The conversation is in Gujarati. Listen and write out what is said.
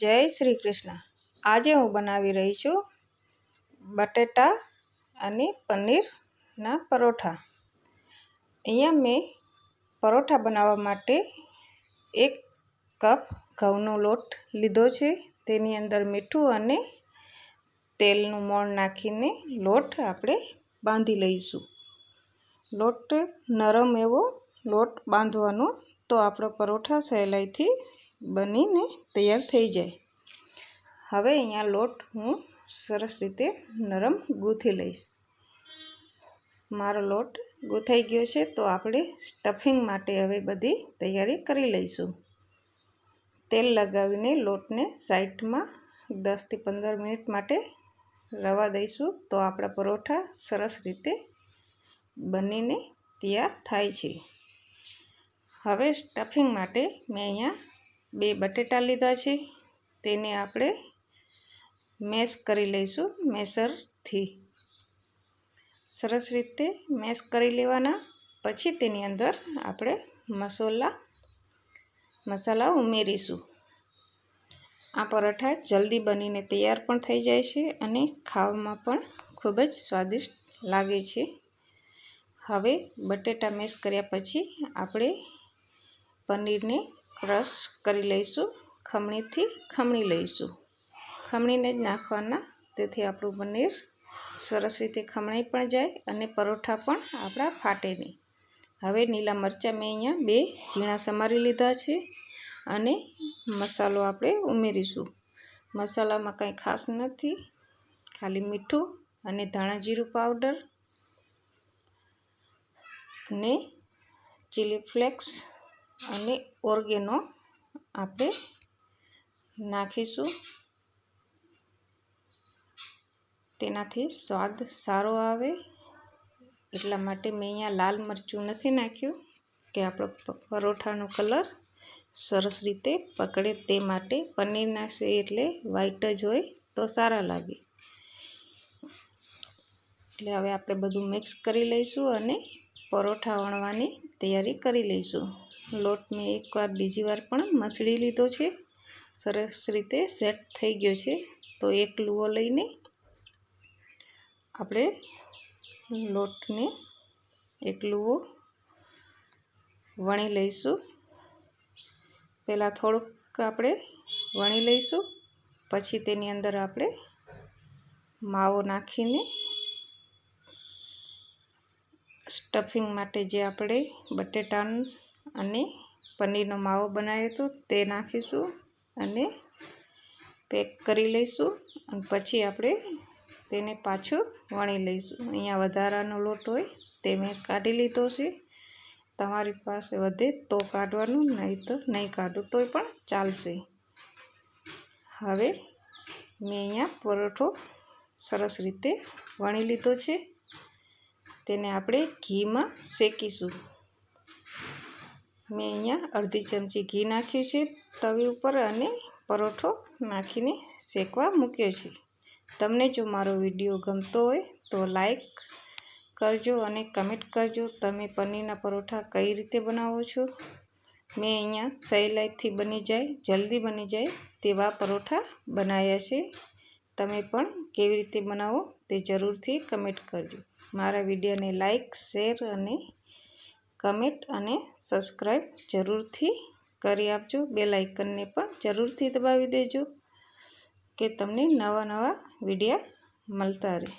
જય શ્રી કૃષ્ણ. આજે હું બનાવી રહી છું બટેટા અને પનીરના પરોઠા. અહીંયા મેં પરોઠા બનાવવા માટે એક કપ ઘઉંનો લોટ લીધો છે. તેની અંદર મીઠું અને તેલનું મોણ નાખીને લોટ આપણે બાંધી લઈશું. લોટ નરમ એવો લોટ બાંધવાનો. તો આપણો પરોઠા સહેલાઈથી બનીને તૈયાર થઈ જાય. હવે અહીંયા લોટ હું સરસ રીતે નરમ ગૂંથી લઈશ. મારો લોટ ગૂંથાઈ ગયો છે તો આપણે સ્ટફિંગ માટે હવે બધી તૈયારી કરી લઈશું. તેલ લગાવીને લોટને સાઈડમાં દસથી પંદર મિનિટ માટે રવા દઈશું તો આપણા પરોઠા સરસ રીતે બનીને તૈયાર થાય છે. હવે સ્ટફિંગ માટે મેં અહીંયા બે બટેટા લીધા છે. તેને આપણે મેશ કરી લઈશું મેસરથી સરસ રીતે મેશ કરી લેવાના. પછી તેની અંદર આપણે મસાલા મસાલા ઉમેરીશું. આ પરોઠા જલ્દી બનીને તૈયાર પણ થઈ જાય છે અને ખાવામાં પણ ખૂબ જ સ્વાદિષ્ટ લાગે છે. હવે બટેટા મેશ કર્યા પછી આપણે પનીરને ક્રશ કરી લઈશું, ખમણીથી ખમણી લઈશું. ખમણીને જ નાખવાના, તેથી આપણું પનીર સરસ રીતે ખમણાઈ પણ જાય અને પરોઠા પણ આપણા ફાટે નહીં. હવે લીલા મરચાં મેં અહીંયા બે ઝીણા સમારી લીધા છે અને મસાલો આપણે ઉમેરીશું. મસાલામાં કંઈ ખાસ નથી, ખાલી મીઠું અને ધાણા જીરું પાવડર અને ચીલી ફ્લેક્સ અને ઓર્ગેનો આપણે નાખીશું. તેનાથી સ્વાદ સારો આવે. એટલા માટે મેં અહીંયા લાલ મરચું નથી નાખ્યું, કે આપણો પરોઠાનો કલર સરસ રીતે પકડે તે માટે પનીર નાખશે એટલે વ્હાઈટ જ હોય તો સારા લાગે. એટલે હવે આપણે બધું મિક્સ કરી લઈશું અને પરોઠા વણવાની તૈયારી કરી લઈશું. લોટ મેં એકવાર બીજી વાર પણ મસળી લીધો છે. સરસ રીતે સેટ થઈ ગયો છે. તો એક લૂવો લઈને આપણે લોટને એક લૂવો વણી લઈશું. પહેલાં થોડુંક આપણે વણી લઈશું. પછી તેની અંદર આપણે માવો નાખીને સ્ટફિંગ માટે જે આપણે બટેટા અને પનીરનો માવો બનાવ્યો હતો તે નાખીશું અને પેક કરી લઈશું અને પછી આપણે તેને પાછું વણી લઈશું. અહીંયા વધારાનો લોટ હોય તે મેં કાઢી લીધો છે. તમારી પાસે વધે તો કાઢવાનું, નહીં તો નહીં કાઢું, તોય પણ ચાલશે. હવે મેં અહીંયા પરોઠો સરસ રીતે વણી લીધો છે. તેને આપણે ઘીમાં શેકીશું. મેં અહીંયા અડધી ચમચી ઘી નાખ્યું છે, તવી ઉપર અને પરોઠો નાખીને શેકવા મૂક્યો છે. તમને જો મારો વીડિયો ગમતો હોય તો લાઈક કરજો અને કમેન્ટ કરજો, તમે પનીરના પરોઠા કઈ રીતે બનાવો છો? મેં અહીંયા સહેલાઈથી બની જાય, જલ્દી બની જાય તેવા પરોઠા બનાવ્યા છે. તમે પણ કેવી રીતે બનાવો તે જરૂરથી કમેન્ટ કરજો. મારા વિડીયોને લાઈક શેર અને કમેન્ટ અને સબસ્ક્રાઈબ જરૂરથી કરી આપજો. બે લાઇકનને પણ જરૂરથી દબાવી દેજો કે તમને નવા નવા વિડીયા મળતા રહે.